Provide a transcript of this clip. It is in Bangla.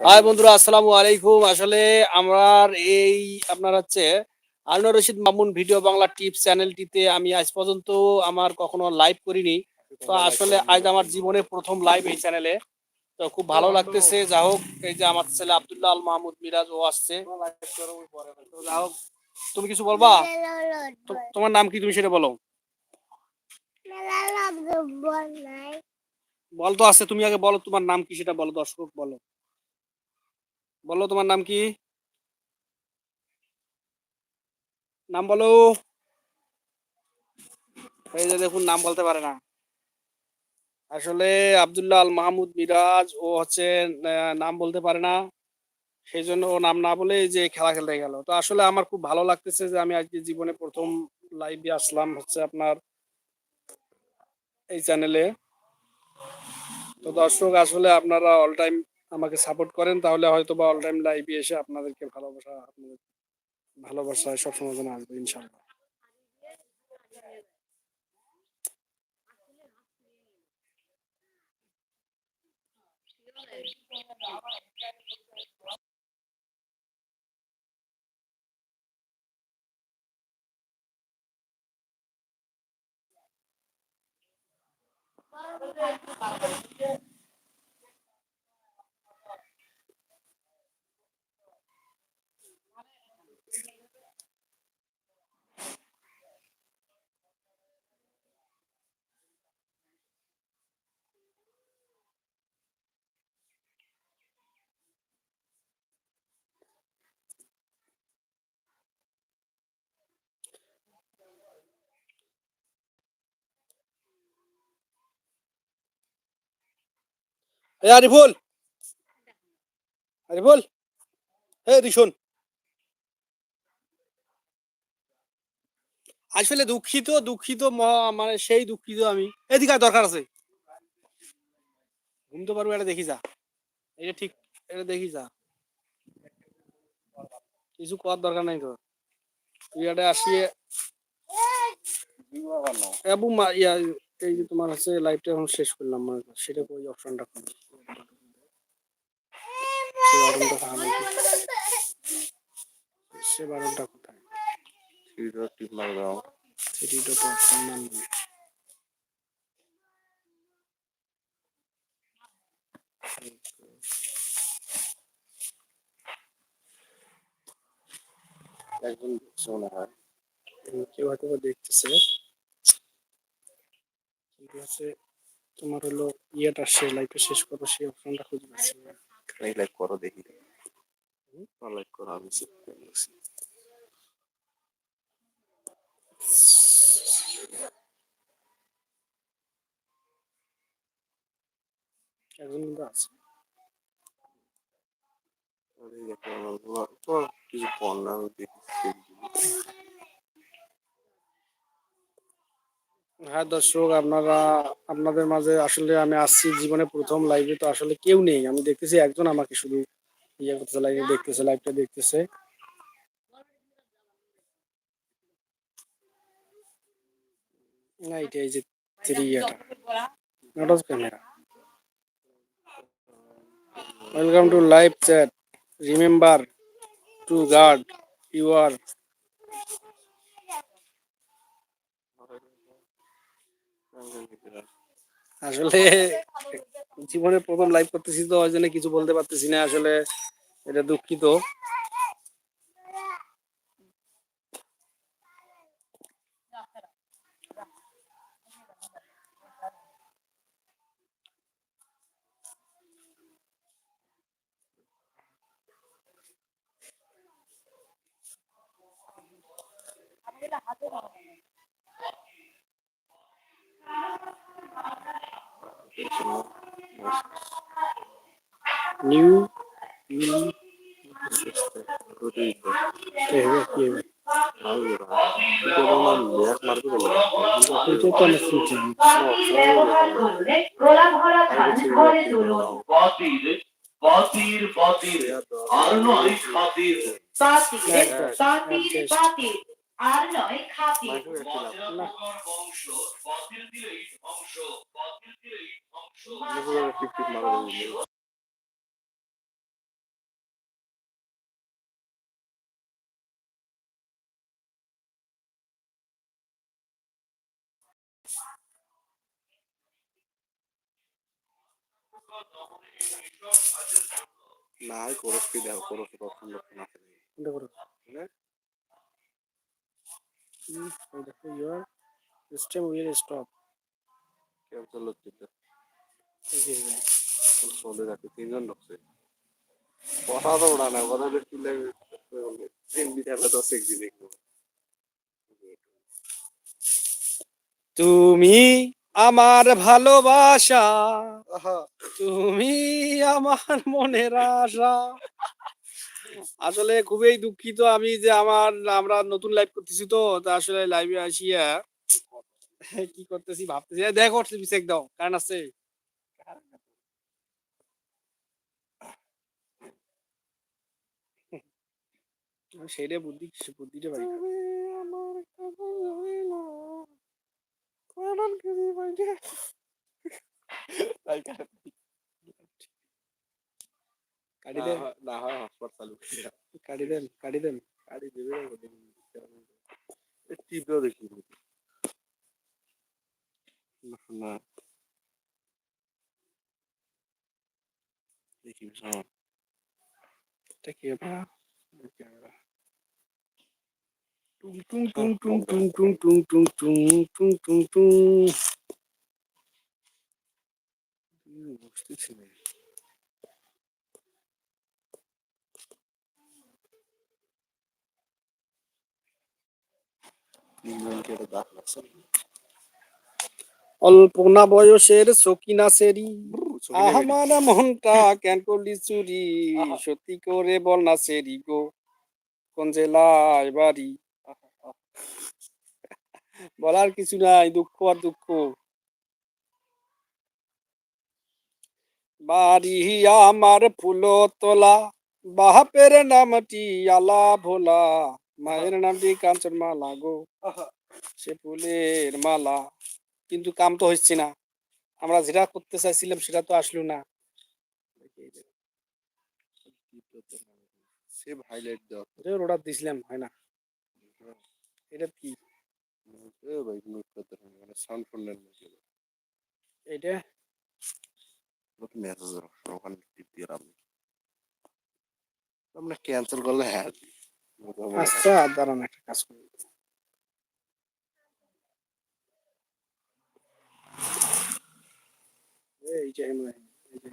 হাই বন্ধুরা আসসালামু আলাইকুম। আসলে আমার এই আপনার হচ্ছে রশিদ মামুন ভিডিও বাংলা টিপস চ্যানেলটিতে আমি আজ পর্যন্ত আমার কখনো লাইভ করিনি। তো আসলে আজ আমার জীবনে প্রথম লাইভ এই চ্যানেলে তো খুব ভালো লাগতেছে। যা হোক এই যে আমার ছেলে আব্দুল্লাহ আল মাহমুদ মিরাজ ও আসছে। যা হোক তুমি কিছু বলবা? তোমার নাম কি তুমি সেটা বলো। বল তো আছে। তুমি আগে বলো তোমার নাম কি সেটা বলো দর্শক বলো। বলো, তোমার নাম কি? নাম বলো। এই যে দেখুন, নাম বলতে পারে না। আসলে আব্দুল্লাহ আল মাহমুদ মিরাজ, ও হচ্ছে নাম বলতে পারে না। সেই জন্য ও নাম না বলে যে খেলা খেলতে গেল। তো আসলে আমার খুব ভালো লাগতেছে যে আমি আজকে জীবনে প্রথম লাইভে আসলাম হচ্ছে আপনার এই চ্যানেলে তো দর্শক, আসলে আপনারা অল টাইম আমাকে সাপোর্ট করেন, তাহলে হয়তো বা অল টাইম লাইভে এসে আপনাদেরকে ভালোবাসা, আপনাদের ভালোবাসা সবসময় যেন আসবে ইনশাল্লাহ এ আরিফুল। আরিফুল। হে রিশন। আসলে দুঃখিত দুঃখিত মানে সেই দুঃখিত আমি। এদিকে দরকার আছে। ঘুমতে পারব, এটা দেখি যা। এটা ঠিক, এটা দেখি যা। কিছু করার দরকার নাই তোর। তুই এটা আসিয়ে এবু ইয়া, এই যে তোমার হচ্ছে লাইভটা এখন শেষ করলাম সেটা ওই অপশনটা সে বাটনটা থাকা নাকি? সে কোথায় টিপ মার দাও সেটিটা তো অপশন একজন দেখছে মনে হয় কেউ হয়তো দেখতেছে তোমার হলো ইয়েটা সে লাইভটা শেষ করো সেই অপশনটা খুঁজে পাচ্ছি না। এই লাইক করো দেখি। লাইক করো আমি একজন কিন্তু আছে। দেখো কিছু আমি দেখছি হ্যাঁ দর্শক, আপনারা, আপনাদের মাঝে আসলে আমি আসছি জীবনে প্রথম লাইভে তো আসলে কেউ নেই। আমি দেখতেছি একজন আমাকে শুধু ইয়ে করতেছে লাইভে দেখতেছে লাইভটা দেখতেছে। না, এটা এই যে three camera welcome to live chat remember to guard your আসলে জীবনে প্রথম লাইভ করতেছি তো ওই জন্য কিছু বলতে পারতেছি না, আসলে এটা দুঃখিত। নিউ আমি শুনছি করলে গোলা ভরা ধান ঘরে তুলুন বাতিল বাতিল বাতিল আর নয় খাতির বাতিল একদম, বাতিল একদম। বাতিল আর নয় খাতি বংশ বাতিল দিলেই ধ্বংস বাতিল দিলেই ধ্বংস। নাই করছি দেখো করছি না if your system will stop. Cancel হচ্ছে Okay. বলে রাখো তিনজন ঢুকছে। কথা তো কথা দশ এক তুমি আমার ভালোবাসা তুমি আমার মনের আশা। আসলে খুবই দুঃখিত আমি যে আমার আমরা নতুন লাইভ করতেছি তো তা আসলে লাইভে আসিয়া কি করতেছি ভাবতেছি। দেখো বিশেক দাও কারণ আছে? সেইটা বুদ্ধি বুদ্ধিটা পাই কাটি দেন না হয় হসপিটাল চালু। কাটি দেন কাটি দেন গাড়ি দেবে টিপেও দেখি না, দেখি এটা কি ব্যাপার? টুং টুং টুং টুং টুং টুং টুং টুং টুং টুং টুং বুঝতেছি না অল্পনা বয়সের সকিনা সেরি। আমার মনটা কেন করলি চুরি? সত্যি করে বল না সেরি গো কোন জেলায় বাড়ি? বলার কিছু নাই দুঃখ আর দুঃখ। বাড়ি আমার ফুলো তোলা বাপের নামটি আলা ভোলা। মায়ের নামটি কাঞ্চন মালা গো। সে বলে ফুলের মালা কিন্তু কাম তো হচ্ছে না। আমরা যেটা করতে চাইছিলাম সেটা তো আসলো না। সেভ হাইলাইট দাও। অর্ডার দিছিলাম হয় না। এটা কি? এ ভাই মিউট করতে হবে মানে সাউন্ড শুনলেন না এটা নতুন মেসেজ ওখানে টিপ দিয়ে আপনি আমরা ক্যান্সেল করলে হ্যাঁ আচ্ছা দাঁড়ান একটা কাজ করি। এই যে এই যে